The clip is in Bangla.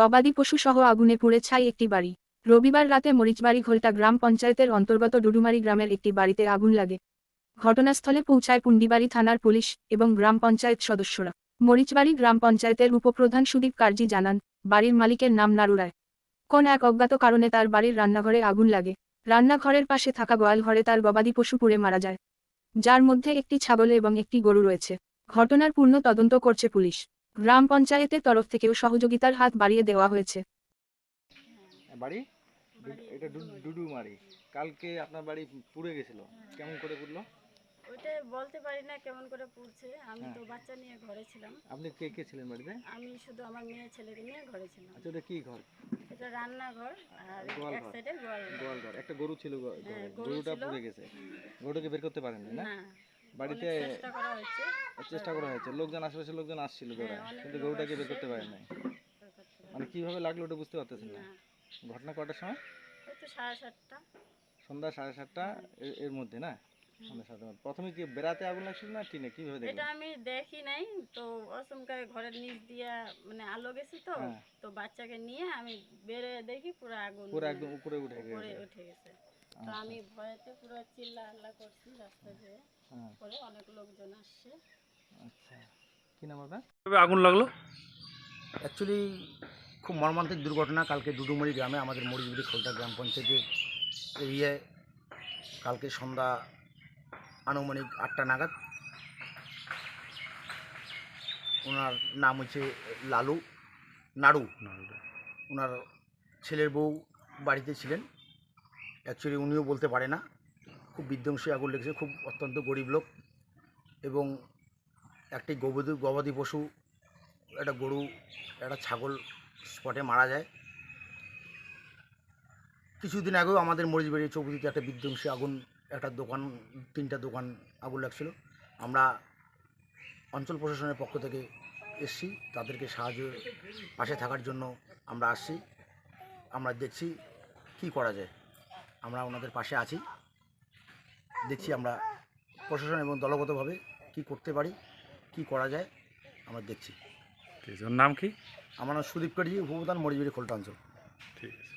গবাদি পশু সহ আগুনে পুড়ে ছাই একটি বাড়ি। রবিবার রাতে মরিচবাড়ি ঘোলটা গ্রাম পঞ্চায়েতের অন্তর্গত ডুডুমারি গ্রামের একটি বাড়িতে আগুন লাগে। ঘটনাস্থলে পৌঁছায় পুন্ডিবাড়ি থানার পুলিশ এবং গ্রাম পঞ্চায়েত সদস্যরা। মরিচবাড়ি গ্রাম পঞ্চায়েতের উপপ্রধান সুদীপ কার্জি জানান, বাড়ির মালিকের নাম নারুরায় কোন এক অজ্ঞাত কারণে তার বাড়ির রান্নাঘরে আগুন লাগে। রান্নাঘরের পাশে থাকা গোয়াল ঘরে তার গবাদি পশু পুড়ে মারা যায়। যার মধ্যে একটি ছাগল এবং একটি গরু রয়েছে। ঘটনার পূর্ণ তদন্ত করছে পুলিশ। গ্রাম পঞ্চায়েতের তরফ থেকেও সহযোগিতার হাত বাড়িয়ে দেওয়া হয়েছে। বাড়ি? এটা ডুডু মারি কালকে আপনার বাড়ি পুড়ে গেছিল। কেমন করে পুড়লো? ওইটা বলতে পারি না কেমন করে পড়ছে। আমি হ্যাঁ। তো বাচ্চা নিয়ে ঘরে ছিলাম। আপনি কে কে ছিলেন বাড়িতে? আমি শুধু আমার মেয়ে ছেলেকে নিয়ে ঘরে ছিলাম। আচ্ছা ওটা কি ঘর? এটা রান্নাঘর আর এক। সাইডে গোয়াল ঘর। গোয়াল ঘর। একটা গরু ছিল হ্যাঁ, গরুটা পুড়ে গেছে। গরুটাকে বের করতে পারেননি না? না। বাড়িতে চেষ্টা করা হয়েছে। লোকজন আশেপাশে লোকজন আসছিল ধরে হ্যাঁ, কিন্তু গরুটাকে বের করতে পারেন নাই। বের পারি মানে কীভাবে লাগল ওটা বুঝতে পারতেছেন না। না ঘটনা কটার সময়? সাড়ে সাতটা। সন্ধ্যা সাড়ে সাতটা এর- মধ্যে না? সন্ধ্যা সাতটা। প্রথমে কি বেড়াতে আগুন লাগছিল না টিনে? কীভাবে এটা আমি দেখি নাই। তো অসমকায় ঘরের নিচ দিয়া মানে আলো গেছি তো হ্যাঁ। তো বাচ্চাকে নিয়ে আমি বেড়ে দেখি পুরো আগুন পুরো একদম উপরে উঠে গেছে। উঠে গেছে। তো আচ্ছা। আমি ভয়েতে পুরো চিল্লা আল্লাহ করছি রাস্তা দিয়ে। হ্যাঁ। পরে অনেক লোকজন আসছে। আচ্ছা। কি নাম আপনার? আগুন লাগল? অ্যাকচুয়ালি খুব মর্মান্তিক দুর্ঘটনা। কালকে ডুডুমুড়ি গ্রামে আমাদের মরিচগুড়ি খোলটা গ্রাম পঞ্চায়েতের এরিয়ায় কালকে সন্ধ্যা আনুমানিক আটটা নাগাদ ওনার নাম হচ্ছে লালু নাড়ু। ওনার ছেলের বউ বাড়িতে ছিলেন। অ্যাকচুয়ালি উনিও বলতে পারে না। খুব বিধ্বংসী আগুন লেগেছে, খুব অত্যন্ত গরিব লোক এবং একটি গবাদি গবাদি পশু, একটা গরু, একটা ছাগল স্পটে মারা যায়। কিছুদিন আগেও আমাদের মরিচবাড়ি চৌপতিতে একটা বিধ্বংসী আগুন, একটা দোকান, তিনটা দোকান আগুন লাগছিল। আমরা অঞ্চল প্রশাসনের পক্ষ থেকে এসছি, তাদেরকে সাহায্য পাশে থাকার জন্য আমরা আসছি। আমরা দেখছি কি করা যায়। আমরা ওনাদের পাশে আছি। দেখছি আমরা প্রশাসন এবং দলগতভাবে কি করতে পারি কি করা যায় আমরা দেখছি। ঠিক আছে ওর নাম কি? আমার নাম সুদীপ কাঠি উপপ্রধান মরিজুরি খোলটা অঞ্চল। ঠিক আছে।